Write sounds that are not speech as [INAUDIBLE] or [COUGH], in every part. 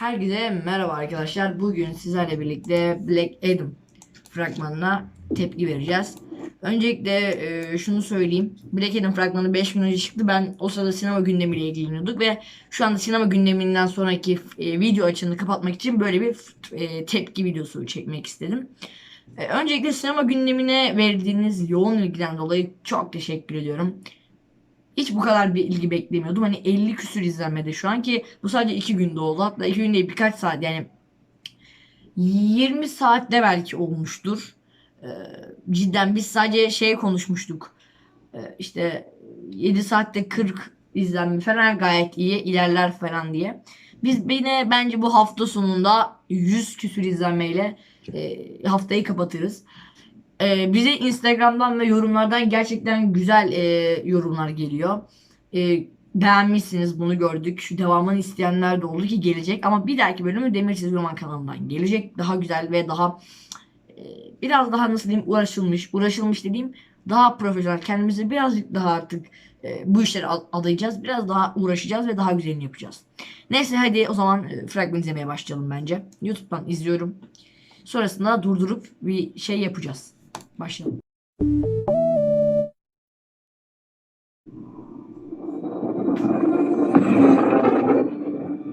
Herkese merhaba arkadaşlar. Bugün sizlerle birlikte Black Adam fragmanına tepki vereceğiz. Öncelikle e, şunu söyleyeyim. Black Adam fragmanı 5 gün önce çıktı. Ben o sırada sinema gündemiyle ilgileniyorduk ve şu anda sinema gündeminden sonraki e, video açığını kapatmak için böyle bir e, tepki videosu çekmek istedim. E, öncelikle sinema gündemine verdiğiniz yoğun ilgiden dolayı çok teşekkür ediyorum. Hiç bu kadar bir ilgi beklemiyordum. Hani 50 küsür izlenmede şu an ki bu sadece 2 günde oldu. Hatta 2 gün değil birkaç saat yani 20 saatte belki olmuştur. Ee, cidden biz sadece şey konuşmuştuk. Ee, işte 7 saatte 40 izlenme falan gayet iyi ilerler falan diye. Biz yine bence bu hafta sonunda 100 küsür izlenmeyle e, haftayı kapatırız. Ee, bize Instagram'dan ve yorumlardan gerçekten güzel e, yorumlar geliyor. E, beğenmişsiniz bunu gördük. Şu devamını isteyenler de oldu ki gelecek. Ama bir dahaki bölümü Demir Çizgi Roman kanalından gelecek. Daha güzel ve daha e, biraz daha nasıl diyeyim uğraşılmış. Uğraşılmış dediğim daha profesyonel. Kendimizi birazcık daha artık e, bu işlere ad- adayacağız. Biraz daha uğraşacağız ve daha güzelini yapacağız. Neyse hadi o zaman e, fragman izlemeye başlayalım bence. YouTube'dan izliyorum. Sonrasında durdurup bir şey yapacağız. Başlayalım.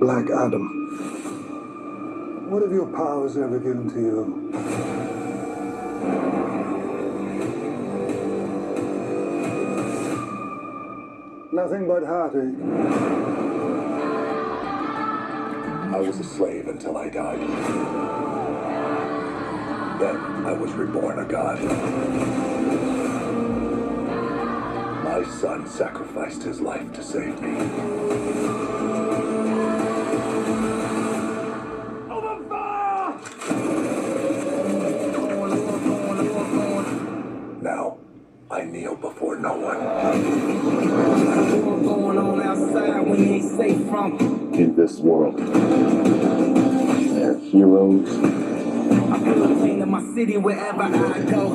Black Adam. What have your powers ever given to you? Nothing but heartache. I was a slave until I died. Then I was reborn a god. My son sacrificed his life to save me. Now, I kneel before no one. In this world, they're heroes I feel the pain in my city wherever I go.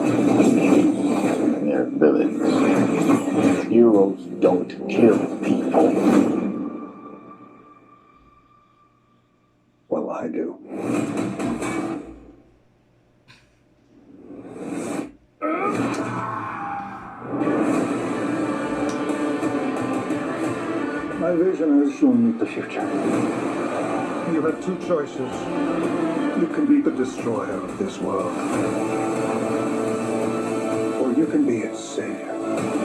they're villains. Heroes don't kill people. Well, I do. My vision has shown me the future. You have two choices. You can be the destroyer of this world, or you can be its savior.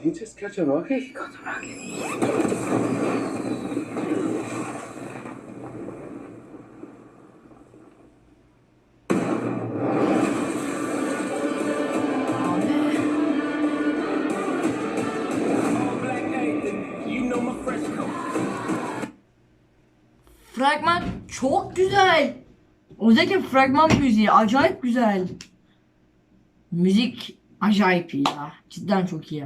He just catch a rocket? My fresh coat. Fragman çok güzel. Özellikle fragman müziği acayip güzel. Müzik acayip ya. Cidden çok iyi.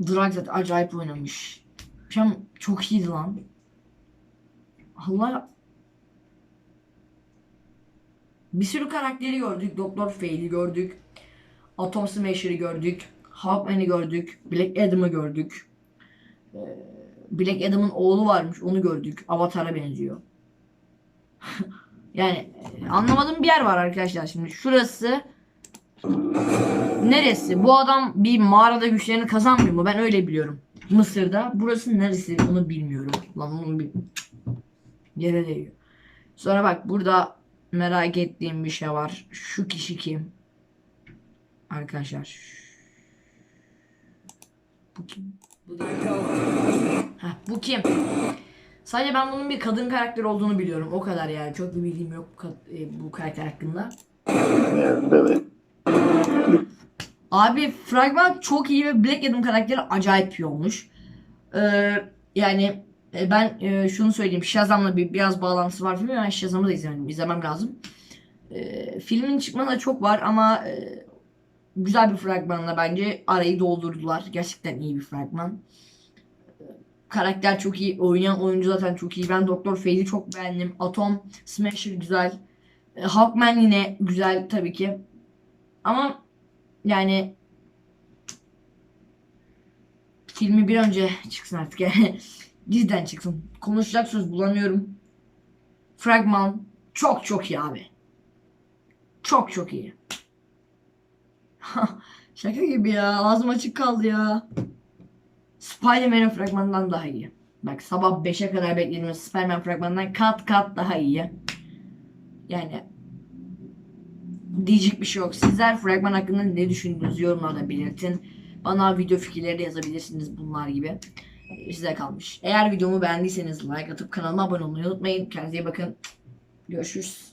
Drag zaten acayip oynamış. Şu an çok iyiydi lan. Allah bir sürü karakteri gördük. Doktor Fade'i gördük. Atom Smasher'ı gördük. Hawkman'i gördük. Black Adam'ı gördük. Black Adam'ın oğlu varmış onu gördük. Avatar'a benziyor. [LAUGHS] yani e, anlamadığım bir yer var arkadaşlar şimdi. Şurası neresi? Bu adam bir mağarada güçlerini kazanmıyor mu? Ben öyle biliyorum. Mısır'da. Burası neresi? Onu bilmiyorum. Lan onu bil. Yere değiyor. Sonra bak burada merak ettiğim bir şey var. Şu kişi kim? Arkadaşlar. Bu kim? Bu. Heh, bu kim? Sadece ben bunun bir kadın karakter olduğunu biliyorum. O kadar yani. Çok bir bilgim yok bu, e, bu karakter hakkında. Villains. Abi fragman çok iyi ve Black Adam karakteri acayip iyi olmuş. Ee, yani e, ben e, şunu söyleyeyim. Shazam'la bir biraz bağlantısı var filmin. Ben Shazam'ı da izlemedim. İzlemem lazım. Ee, filmin çıkmadı çok var ama e, güzel bir fragmanla bence arayı doldurdular. Gerçekten iyi bir fragman. Karakter çok iyi. Oynayan oyuncu zaten çok iyi. Ben Doktor Fade'i çok beğendim. Atom, Smasher güzel. E, Hawkman yine güzel tabii ki. Ama yani filmi bir önce çıksın artık yani. [LAUGHS] Cidden çıksın. Konuşacak söz bulamıyorum. Fragman çok çok iyi abi. Çok çok iyi. [LAUGHS] Şaka gibi ya. Ağzım açık kaldı ya. Spider-Man'in fragmanından daha iyi. Bak sabah 5'e kadar beklediğimiz Spider-Man fragmanından kat kat daha iyi. Yani diyecek bir şey yok. Sizler fragman hakkında ne düşündünüz yorumlarda belirtin. Bana video fikirleri de yazabilirsiniz bunlar gibi. Ee, Size kalmış. Eğer videomu beğendiyseniz like atıp kanalıma abone olmayı unutmayın. Kendinize iyi bakın. Görüşürüz.